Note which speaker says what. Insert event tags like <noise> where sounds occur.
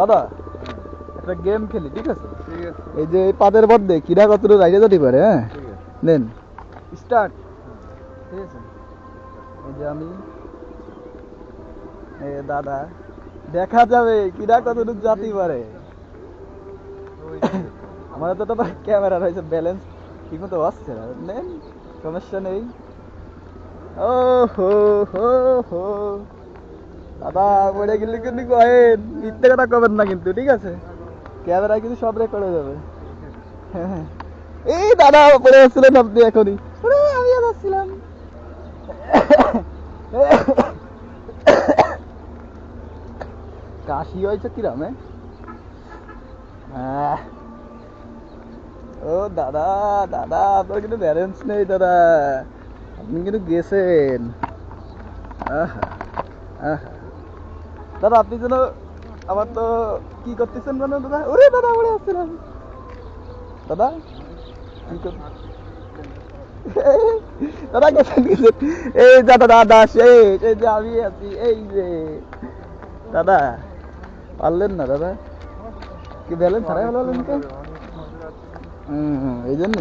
Speaker 1: দাদা একটা গেম খেলি ঠিক আছে? এই যে এই পাদের মধ্যে কিরা কতটুকু রাইডে যেতে পারে হ্যাঁ? নেন। স্টার্ট ঠিক আছে। এই যে আমি এ দাদা দেখা যাবে কিরা কতটুকু জাতি পারে। আমার তো তো ক্যামেরা রয়েছে ব্যালেন্স ঠিক মতো আসছে না। নেন সমস্যা নেই। ও হো হো হো। দাদা পড়ে গেলে কিন্তু কয়েন মিথ্যে কথা কবেন না কিন্তু ঠিক আছে ক্যামেরা কিন্তু সব রেকর্ড হয়ে যাবে হ্যাঁ। এই দাদা পড়ে আসছিলেন আপনি এখনই আমি আসছিলাম কাশি হয়েছে কিরাম? আহ। ও দাদা দাদা আপনার কিন্তু ব্যালেন্স নেই দাদা আপনি কিন্তু গেছেন আহা, আহা। দাদা, আপনি যেন আমার তো কি করতেছেন মানে দাদা? ওরে দাদা পড়ে আসছিলাম <laughs> দাদা দাদা গেছেন গেছেন এই দাদা দাদা শেষ এই যে আমি আছি, এই যে। দাদা, পারলেন না দাদা? কি ব্যালেন্স হারাই হলো কে হুম এই জন্য